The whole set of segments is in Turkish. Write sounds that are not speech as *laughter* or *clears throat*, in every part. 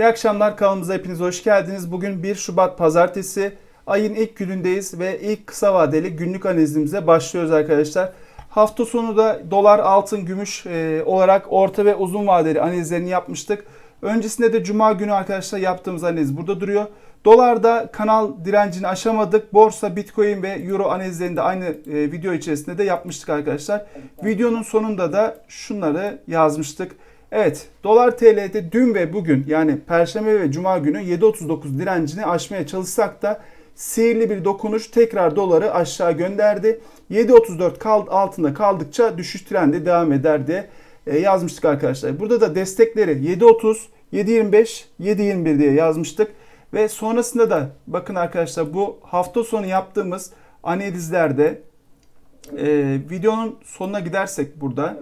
İyi akşamlar kanalımıza hepiniz hoş geldiniz. Bugün 1 Şubat Pazartesi. Ayın ilk günündeyiz ve ilk kısa vadeli günlük analizimize başlıyoruz arkadaşlar. Hafta sonu da dolar, altın, gümüş e, olarak orta ve uzun vadeli analizlerini yapmıştık. Öncesinde de cuma günü arkadaşlar yaptığımız analiz burada duruyor. Dolarda kanal direncini aşamadık. Borsa, Bitcoin ve Euro analizlerini de aynı e, video içerisinde de yapmıştık arkadaşlar. Videonun sonunda da şunları yazmıştık. Evet, dolar TL'de dün ve bugün yani perşembe ve cuma günü 7.39 direncini aşmaya çalışsak da sihirli bir dokunuş tekrar doları aşağı gönderdi. 7.34 kal altında kaldıkça düşüş trendi devam eder diye e, yazmıştık arkadaşlar. Burada da destekleri 7.30, 7.25, 7.21 diye yazmıştık. Ve sonrasında da bakın arkadaşlar bu hafta sonu yaptığımız analizlerde e, videonun sonuna gidersek burada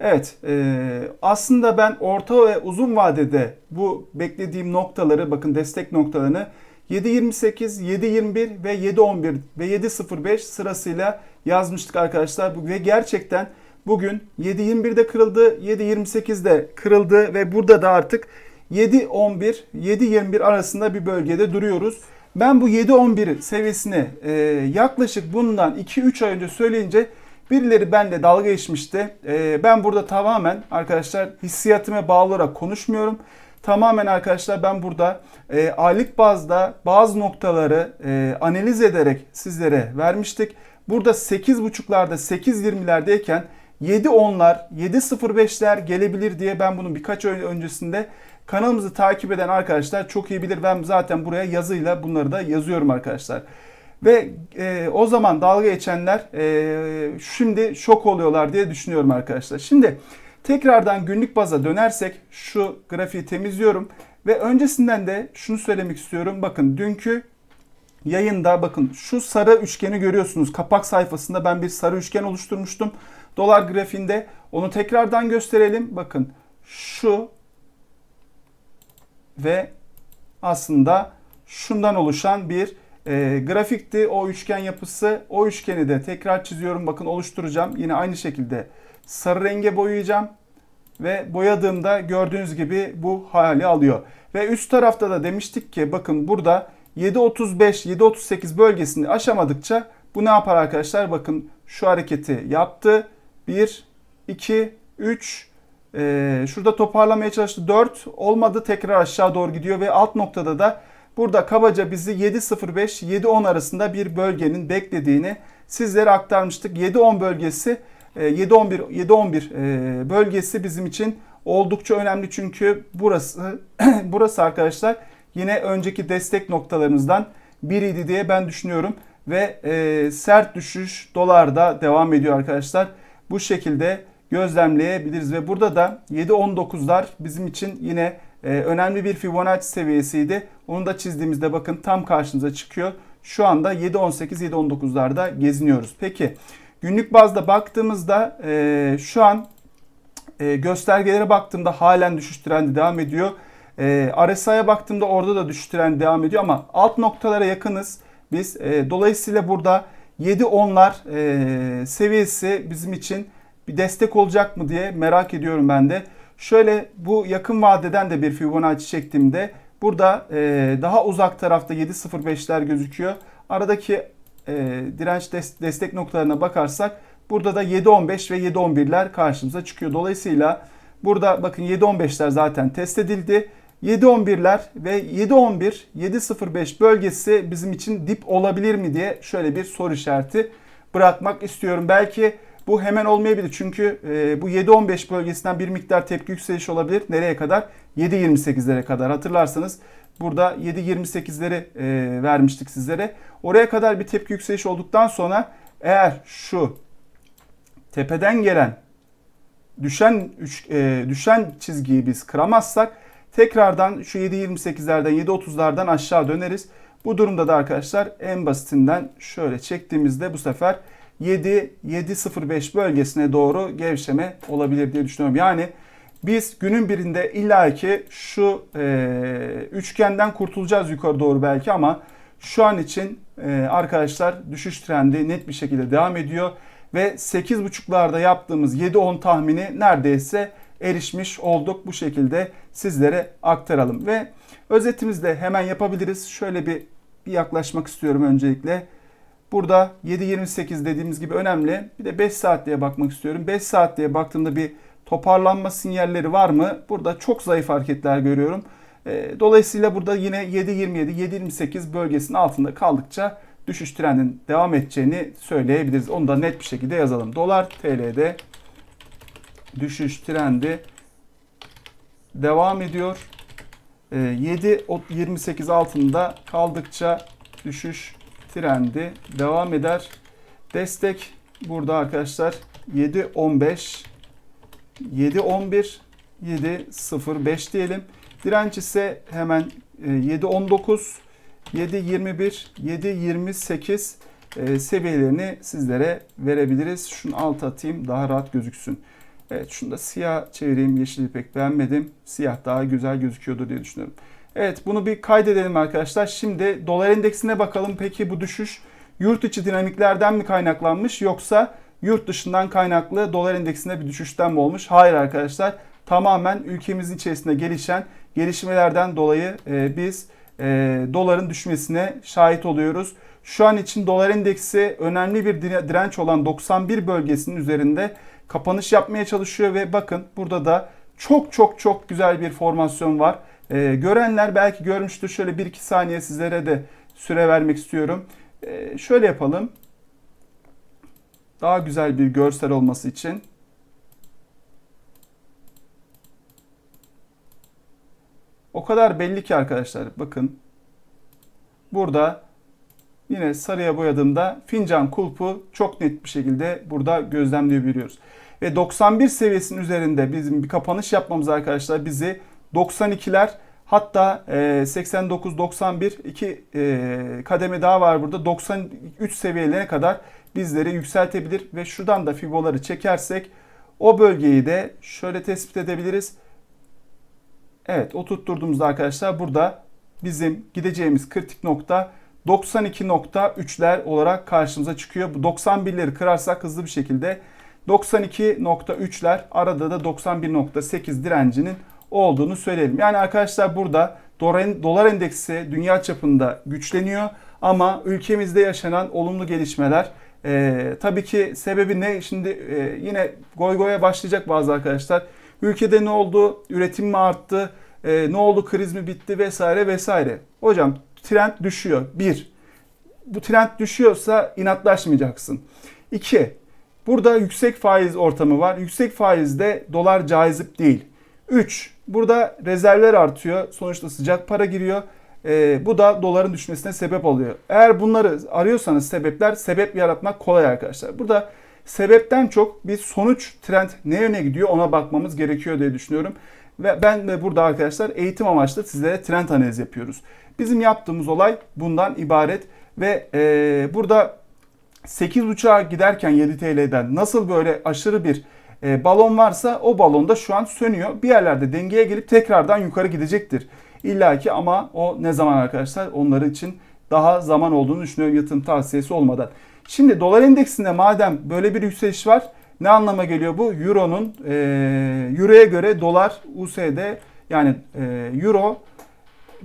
Evet, e, aslında ben orta ve uzun vadede bu beklediğim noktaları, bakın destek noktalarını 7.28, 7.21 ve 7.11 ve 7.05 sırasıyla yazmıştık arkadaşlar. Ve gerçekten bugün 7.21'de kırıldı, 7.28'de kırıldı ve burada da artık 7.11, 7.21 arasında bir bölgede duruyoruz. Ben bu 7.11 seviyesini e, yaklaşık bundan 2-3 ay önce söyleyince Birileri benimle dalga geçmişti. Ee, ben burada tamamen arkadaşlar hissiyatıma bağlı olarak konuşmuyorum. Tamamen arkadaşlar ben burada e, aylık bazda bazı noktaları e, analiz ederek sizlere vermiştik. Burada 8.5'larda 8.20'lerdeyken 7.10'lar 7.05'ler gelebilir diye ben bunu birkaç ay öncesinde kanalımızı takip eden arkadaşlar çok iyi bilir. Ben zaten buraya yazıyla bunları da yazıyorum arkadaşlar. Ve e, o zaman dalga geçenler e, şimdi şok oluyorlar diye düşünüyorum arkadaşlar. Şimdi tekrardan günlük baza dönersek şu grafiği temizliyorum. Ve öncesinden de şunu söylemek istiyorum. Bakın dünkü yayında bakın şu sarı üçgeni görüyorsunuz. Kapak sayfasında ben bir sarı üçgen oluşturmuştum. Dolar grafiğinde onu tekrardan gösterelim. Bakın şu ve aslında şundan oluşan bir e, grafikti o üçgen yapısı. O üçgeni de tekrar çiziyorum. Bakın oluşturacağım. Yine aynı şekilde sarı renge boyayacağım. Ve boyadığımda gördüğünüz gibi bu hali alıyor. Ve üst tarafta da demiştik ki bakın burada 7.35 7.38 bölgesini aşamadıkça bu ne yapar arkadaşlar? Bakın şu hareketi yaptı. 1 2 3 ee, şurada toparlamaya çalıştı. 4 olmadı tekrar aşağı doğru gidiyor ve alt noktada da Burada kabaca bizi 7.05-7.10 arasında bir bölgenin beklediğini sizlere aktarmıştık. 7.10 bölgesi 7.11 e, 7.11 e, bölgesi bizim için oldukça önemli çünkü burası *clears throat* burası arkadaşlar yine önceki destek noktalarımızdan biriydi diye ben düşünüyorum ve e, sert düşüş dolarda devam ediyor arkadaşlar. Bu şekilde gözlemleyebiliriz ve burada da 7.19'lar bizim için yine e, önemli bir Fibonacci seviyesiydi. Onu da çizdiğimizde bakın tam karşımıza çıkıyor. Şu anda 7.18 7.19'larda geziniyoruz. Peki günlük bazda baktığımızda e, şu an e, göstergelere baktığımda halen düşüş trendi devam ediyor. E, RSI'ye baktığımda orada da düşüş trendi devam ediyor ama alt noktalara yakınız. Biz e, dolayısıyla burada 7-10'lar e, seviyesi bizim için bir destek olacak mı diye merak ediyorum ben de. Şöyle bu yakın vadeden de bir Fibonacci çektiğimde burada e, daha uzak tarafta 7.05'ler gözüküyor. Aradaki e, direnç des destek noktalarına bakarsak burada da 7.15 ve 7.11'ler karşımıza çıkıyor. Dolayısıyla burada bakın 7.15'ler zaten test edildi. 7.11'ler ve 7.11, 7.05 bölgesi bizim için dip olabilir mi diye şöyle bir soru işareti bırakmak istiyorum. Belki bu hemen olmayabilir çünkü e, bu 7-15 bölgesinden bir miktar tepki yükselişi olabilir. Nereye kadar? 7-28'lere kadar hatırlarsanız burada 7-28'leri e, vermiştik sizlere. Oraya kadar bir tepki yükselişi olduktan sonra eğer şu tepeden gelen düşen e, düşen çizgiyi biz kıramazsak tekrardan şu 7.28'lerden 7.30'lardan aşağı döneriz. Bu durumda da arkadaşlar en basitinden şöyle çektiğimizde bu sefer 7-7.05 bölgesine doğru gevşeme olabilir diye düşünüyorum. Yani biz günün birinde illaki şu e, üçgenden kurtulacağız yukarı doğru belki ama şu an için e, arkadaşlar düşüş trendi net bir şekilde devam ediyor ve 8.5'larda yaptığımız 7-10 tahmini neredeyse erişmiş olduk. Bu şekilde sizlere aktaralım ve özetimizde hemen yapabiliriz. Şöyle bir, bir yaklaşmak istiyorum öncelikle. Burada 7.28 dediğimiz gibi önemli. Bir de 5 saat diye bakmak istiyorum. 5 saat diye baktığımda bir toparlanma sinyalleri var mı? Burada çok zayıf hareketler görüyorum. E, dolayısıyla burada yine 7.27, 7.28 bölgesinin altında kaldıkça düşüş trendinin devam edeceğini söyleyebiliriz. Onu da net bir şekilde yazalım. Dolar TL'de düşüş trendi devam ediyor. 7.28 altında kaldıkça düşüş trendi devam eder. Destek burada arkadaşlar 7.15 7.11 7.05 diyelim. Direnç ise hemen 7.19 7.21 7.28 seviyelerini sizlere verebiliriz. Şunu alt atayım daha rahat gözüksün. Evet şunu da siyah çevireyim. Yeşili pek beğenmedim. Siyah daha güzel gözüküyordur diye düşünüyorum. Evet bunu bir kaydedelim arkadaşlar. Şimdi dolar endeksine bakalım. Peki bu düşüş yurt içi dinamiklerden mi kaynaklanmış yoksa yurt dışından kaynaklı dolar endeksinde bir düşüşten mi olmuş? Hayır arkadaşlar. Tamamen ülkemizin içerisinde gelişen gelişmelerden dolayı e, biz e, doların düşmesine şahit oluyoruz. Şu an için dolar endeksi önemli bir direnç olan 91 bölgesinin üzerinde kapanış yapmaya çalışıyor ve bakın burada da çok çok çok güzel bir formasyon var. Ee, görenler belki görmüştür. Şöyle 1-2 saniye sizlere de süre vermek istiyorum. Ee, şöyle yapalım. Daha güzel bir görsel olması için. O kadar belli ki arkadaşlar. Bakın. Burada yine sarıya boyadığımda fincan kulpu çok net bir şekilde burada gözlemleyebiliyoruz. Ve 91 seviyesinin üzerinde bizim bir kapanış yapmamız arkadaşlar bizi 92'ler hatta 89-91 iki e, kademe daha var burada 93 seviyelerine kadar bizleri yükseltebilir ve şuradan da fiboları çekersek o bölgeyi de şöyle tespit edebiliriz. Evet o tutturduğumuzda arkadaşlar burada bizim gideceğimiz kritik nokta 92.3'ler olarak karşımıza çıkıyor. Bu 91'leri kırarsak hızlı bir şekilde 92.3'ler arada da 91.8 direncinin olduğunu söyleyelim. Yani arkadaşlar burada dolar endeksi dünya çapında güçleniyor ama ülkemizde yaşanan olumlu gelişmeler e, tabii ki sebebi ne? Şimdi e, yine goy goya başlayacak bazı arkadaşlar. Ülkede ne oldu? Üretim mi arttı? E, ne oldu? Kriz mi bitti? Vesaire vesaire. Hocam trend düşüyor. Bir, bu trend düşüyorsa inatlaşmayacaksın. İki, burada yüksek faiz ortamı var. Yüksek faizde dolar cazip değil. 3. Burada rezervler artıyor. Sonuçta sıcak para giriyor. E, bu da doların düşmesine sebep oluyor. Eğer bunları arıyorsanız sebepler, sebep yaratmak kolay arkadaşlar. Burada sebepten çok bir sonuç trend ne yöne gidiyor ona bakmamız gerekiyor diye düşünüyorum. Ve ben de burada arkadaşlar eğitim amaçlı sizlere trend analiz yapıyoruz. Bizim yaptığımız olay bundan ibaret ve e, burada 8.5'a giderken 7 TL'den nasıl böyle aşırı bir e, balon varsa o balon da şu an sönüyor. Bir yerlerde dengeye gelip tekrardan yukarı gidecektir. İlla ki ama o ne zaman arkadaşlar? Onları için daha zaman olduğunu düşünüyorum yatırım tavsiyesi olmadan. Şimdi dolar endeksinde madem böyle bir yükseliş var ne anlama geliyor bu? Euro'nun e, Euro'ya göre dolar USD yani e, Euro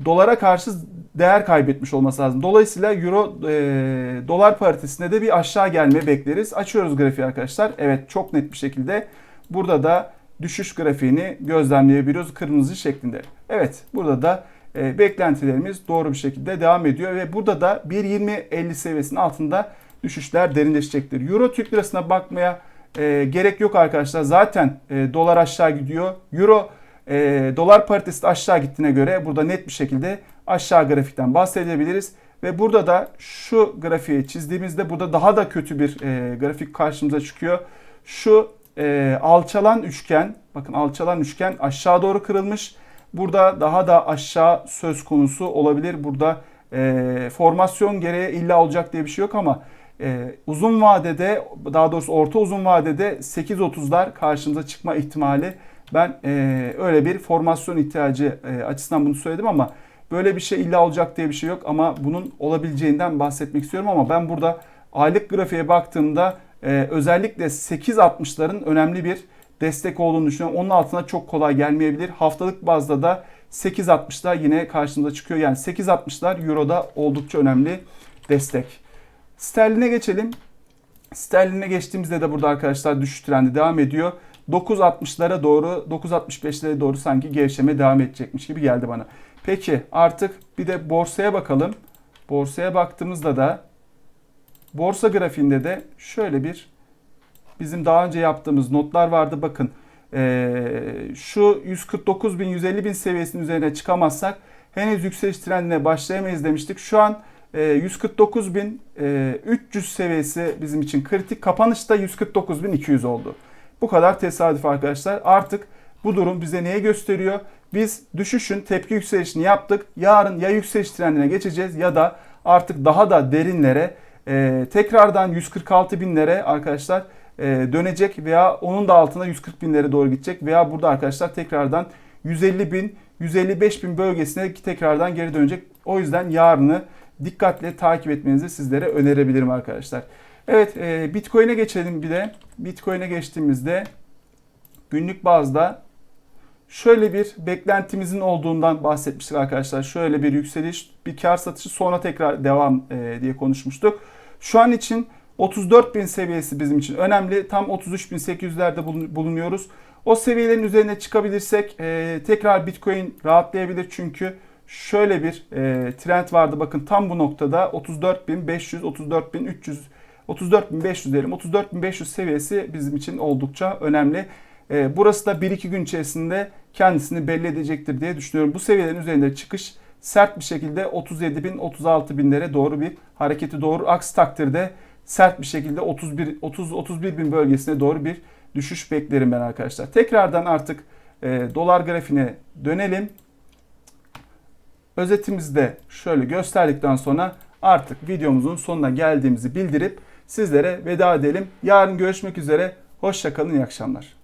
dolara karşı değer kaybetmiş olması lazım. Dolayısıyla euro e, dolar paritesinde de bir aşağı gelme bekleriz. Açıyoruz grafiği arkadaşlar. Evet çok net bir şekilde burada da düşüş grafiğini gözlemleyebiliyoruz kırmızı şeklinde. Evet burada da e, beklentilerimiz doğru bir şekilde devam ediyor ve burada da 1.20-50 seviyesinin altında düşüşler derinleşecektir. Euro Türk lirasına bakmaya e, gerek yok arkadaşlar. Zaten e, dolar aşağı gidiyor. Euro e, dolar paritesi aşağı gittiğine göre burada net bir şekilde aşağı grafikten bahsedebiliriz. Ve burada da şu grafiği çizdiğimizde burada daha da kötü bir e, grafik karşımıza çıkıyor. Şu e, alçalan üçgen, bakın alçalan üçgen aşağı doğru kırılmış. Burada daha da aşağı söz konusu olabilir. Burada e, formasyon gereği illa olacak diye bir şey yok ama e, uzun vadede daha doğrusu orta uzun vadede 8.30'lar karşımıza çıkma ihtimali ben e, öyle bir formasyon ihtiyacı e, açısından bunu söyledim ama böyle bir şey illa olacak diye bir şey yok ama bunun olabileceğinden bahsetmek istiyorum ama ben burada aylık grafiğe baktığımda e, özellikle 8.60'ların önemli bir destek olduğunu düşünüyorum. Onun altına çok kolay gelmeyebilir. Haftalık bazda da 8.60'lar yine karşımıza çıkıyor. Yani 8.60'lar Euro'da oldukça önemli destek. Sterline geçelim. Sterline geçtiğimizde de burada arkadaşlar düşüş trendi devam ediyor. 9.60'lara doğru 9.65'lere doğru sanki gevşeme devam edecekmiş gibi geldi bana. Peki artık bir de borsaya bakalım. Borsaya baktığımızda da borsa grafiğinde de şöyle bir bizim daha önce yaptığımız notlar vardı. Bakın ee, şu 149 bin 150 bin seviyesinin üzerine çıkamazsak henüz yükseliş trendine başlayamayız demiştik. Şu an e, 149 bin e, 300 seviyesi bizim için kritik. Kapanışta 149 bin 200 oldu. Bu kadar tesadüf arkadaşlar. Artık bu durum bize neye gösteriyor? Biz düşüşün tepki yükselişini yaptık. Yarın ya yükseliş trendine geçeceğiz ya da artık daha da derinlere e, tekrardan 146 binlere arkadaşlar e, dönecek veya onun da altına 140 binlere doğru gidecek veya burada arkadaşlar tekrardan 150 bin 155 bin bölgesine tekrardan geri dönecek. O yüzden yarını dikkatle takip etmenizi sizlere önerebilirim arkadaşlar. Evet e, Bitcoin'e geçelim bir de. Bitcoin'e geçtiğimizde günlük bazda şöyle bir beklentimizin olduğundan bahsetmiştik arkadaşlar. Şöyle bir yükseliş, bir kar satışı sonra tekrar devam e, diye konuşmuştuk. Şu an için 34 bin seviyesi bizim için önemli. Tam 33.800'lerde bulunuyoruz. O seviyelerin üzerine çıkabilirsek e, tekrar Bitcoin rahatlayabilir çünkü şöyle bir e, trend vardı. Bakın tam bu noktada 34.500, 34.300, 34.500 diyelim. 34.500 seviyesi bizim için oldukça önemli. E, burası da 1-2 gün içerisinde kendisini belli edecektir diye düşünüyorum. Bu seviyelerin üzerinde çıkış sert bir şekilde 37 bin 36 binlere doğru bir hareketi doğru. Aksi takdirde sert bir şekilde 31 30 31 bin bölgesine doğru bir düşüş beklerim ben arkadaşlar. Tekrardan artık e, dolar grafiğine dönelim. Özetimizi de şöyle gösterdikten sonra artık videomuzun sonuna geldiğimizi bildirip sizlere veda edelim. Yarın görüşmek üzere. Hoşçakalın, iyi akşamlar.